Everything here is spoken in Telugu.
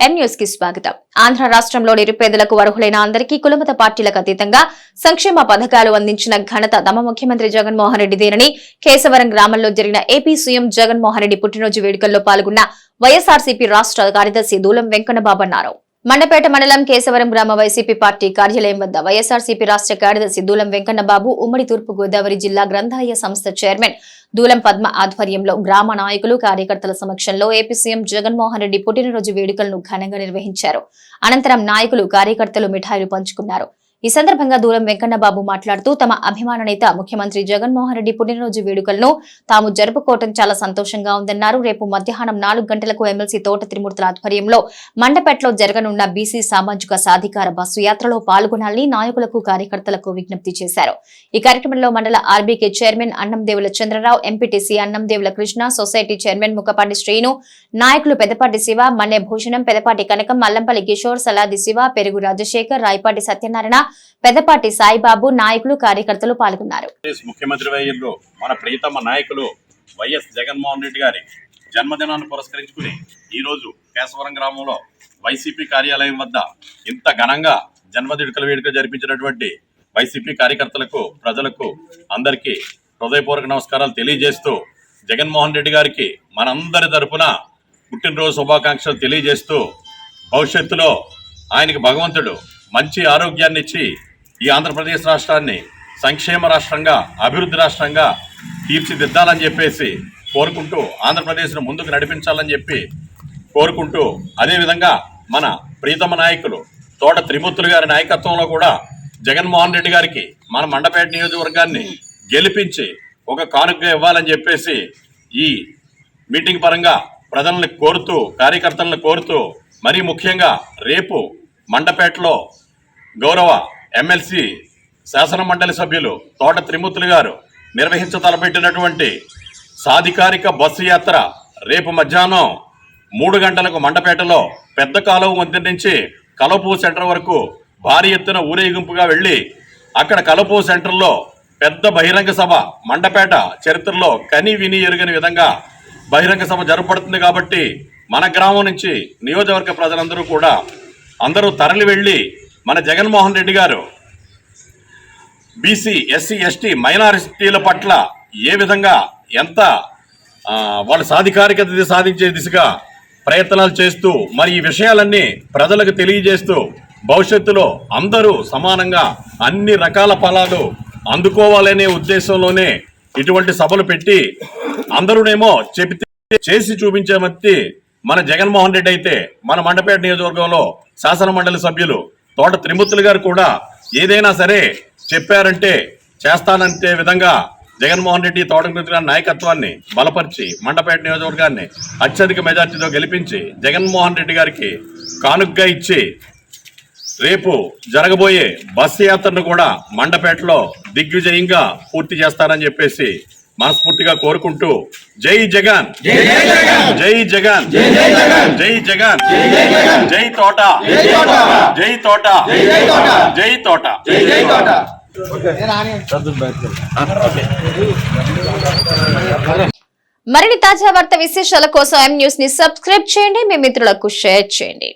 కి స్వాగతం. ఆంధ్ర రాష్ట్రంలో నిరుపేదలకు అర్హులైన అందరికీ కులమత పార్టీలకు అతీతంగా సంక్షేమ పథకాలు అందించిన ఘనత తమ ముఖ్యమంత్రి జగన్మోహన్ రెడ్డిదేనని కేశవరం గ్రామంలో జరిగిన ఏపీ సీఎం జగన్మోహన్ రెడ్డి పుట్టినరోజు వేడుకల్లో పాల్గొన్న వైఎస్ఆర్సీపీ రాష్ట్ర కార్యదర్శి దూలం వెంకన్నబాబు అన్నారు. మండపేట మండలం కేశవరం గ్రామ వైసీపీ పార్టీ కార్యాలయం వద్ద వైఎస్ఆర్సీపీ రాష్ట్ర కార్యదర్శి దూలం వెంకన్నబాబు ఉమ్మడి తూర్పు గోదావరి జిల్లా గ్రంథాలయ సంస్థ చైర్మన్ దూలం పద్మ ఆధ్వర్యంలో గ్రామ నాయకులు కార్యకర్తల సమక్షంలో ఏపీ సీఎం జగన్మోహన్ రెడ్డి పుట్టినరోజు వేడుకలను ఘనంగా నిర్వహించారు. అనంతరం నాయకులు కార్యకర్తలు మిఠాయిలు పంచుకున్నారు. ఈ సందర్భంగా దూరం వెంకన్నబాబు మాట్లాడుతూ తమ అభిమాన నేత ముఖ్యమంత్రి జగన్మోహన్ రెడ్డి పుట్టినరోజు వేడుకలను తాము జరుపుకోవటం చాలా సంతోషంగా ఉందన్నారు. రేపు మధ్యాహ్నం నాలుగు గంటలకు ఎమ్మెల్సీ తోట త్రిమూర్తుల ఆధ్వర్యంలో మండపేటలో జరగనున్న బీసీ సామాజిక సాధికార బస్సు యాత్రలో పాల్గొనాలని నాయకులకు కార్యకర్తలకు విజ్ఞప్తి చేశారు. ఈ కార్యక్రమంలో మండల RBK chairman Annandevula Chandrarao MPTC Annandevula Krishna society chairman Mukhapati Srinu నాయకులు పెదపాటి శివ మన్నె భూషణం పెదపాటి కనకం మల్లంపల్లి కిషోర్ సలాది శివ పెరుగు రాజశేఖర్ రాయపాటి సత్యనారాయణ పెద్దపాటి సాయిబాబు నాయకులు కార్యకర్తలు పాల్గొన్నారు. ముఖ్యమంత్రి వ్యయంలో మన ప్రియతమ నాయకులు వైఎస్ జగన్మోహన్ రెడ్డి గారి జన్మదినాన్ని పురస్కరించుకుని ఈరోజు కేశవరం గ్రామంలో వైసీపీ కార్యాలయం వద్ద ఇంత ఘనంగా జన్మదిడుకల వేడుక జరిపించినటువంటి వైసీపీ కార్యకర్తలకు ప్రజలకు అందరికీ హృదయపూర్వక నమస్కారాలు తెలియజేస్తూ జగన్మోహన్ రెడ్డి గారికి మనందరి తరపున పుట్టినరోజు శుభాకాంక్షలు తెలియజేస్తూ భవిష్యత్తులో ఆయనకి భగవంతుడు మంచి ఆరోగ్యాన్ని ఇచ్చి ఈ ఆంధ్రప్రదేశ్ రాష్ట్రాన్ని సంక్షేమ రాష్ట్రంగా అభివృద్ధి రాష్ట్రంగా తీర్చిదిద్దాలని చెప్పేసి కోరుకుంటూ ఆంధ్రప్రదేశ్ను ముందుకు నడిపించాలని చెప్పి కోరుకుంటూ అదేవిధంగా మన ప్రీతమ నాయకులు తోట త్రిమూర్తులు గారి నాయకత్వంలో కూడా జగన్మోహన్ రెడ్డి గారికి మన మండపేట నియోజకవర్గాన్ని గెలిపించి ఒక కానుకగా ఇవ్వాలని చెప్పేసి ఈ మీటింగ్ పరంగా ప్రజలను కోరుతూ కార్యకర్తలను కోరుతూ మరీ ముఖ్యంగా రేపు మండపేటలో గౌరవ ఎమ్మెల్సీ శాసన మండలి సభ్యులు తోట త్రిమూర్తులు గారు నిర్వహించ తలపెట్టినటువంటి సాధికారిక బస్సు యాత్ర రేపు మధ్యాహ్నం మూడు గంటలకు మండపేటలో పెద్ద కాలువ వంతెన నుంచి కలపూ సెంటర్ వరకు భారీ ఎత్తున ఊరేగింపుగా వెళ్ళి అక్కడ కలపూ సెంటర్లో పెద్ద బహిరంగ సభ మండపేట చరిత్రలో కని విని ఎరుగని విధంగా బహిరంగ సభ జరపడుతుంది కాబట్టి మన గ్రామం నుంచి నియోజకవర్గ ప్రజలందరూ కూడా అందరూ తరలి వెళ్ళి మన జగన్మోహన్ రెడ్డి గారు బీసీ ఎస్సీ ఎస్టీ మైనారిటీల పట్ల ఏ విధంగా ఎంత ఆ, వాళ్ళ సాధికారికత సాధించే దిశగా ప్రయత్నాలు చేస్తూ మరి ఈ విషయాలన్నీ ప్రజలకు తెలియజేస్తూ భవిష్యత్తులో అందరూ సమానంగా అన్ని రకాల ఫలాలు అందుకోవాలనే ఉద్దేశంలోనే ఇటువంటి సభలు పెట్టి అందరూనేమో చెబితే చేసి చూపించే మట్టి మన జగన్మోహన్ రెడ్డి అయితే మన మండపేట నియోజకవర్గంలో శాసన మండలి సభ్యులు తోట త్రిమూర్తులు గారు కూడా ఏదైనా సరే చెప్పారంటే చేస్తానంటే విధంగా జగన్మోహన్ రెడ్డి తోట గారి నాయకత్వాన్ని బలపరిచి మండపేట నియోజకవర్గాన్ని అత్యధిక మెజార్టీతో గెలిపించి జగన్మోహన్ రెడ్డి గారికి కానుగ్గా ఇచ్చి రేపు జరగబోయే బస్సు యాత్రను కూడా మండపేటలో దిగ్విజయంగా పూర్తి చేస్తారని చెప్పేసి మనస్ఫూర్తిగా కోరుకుంటూ జై జగన్. జై జగన్. జై జగన్. జై తోట. జై తోట. జై తోట. మరిన్ని తాజా వార్త విశేషాల కోసం ఎం న్యూస్ని సబ్స్క్రైబ్ చేయండి. మీ మిత్రులకు షేర్ చేయండి.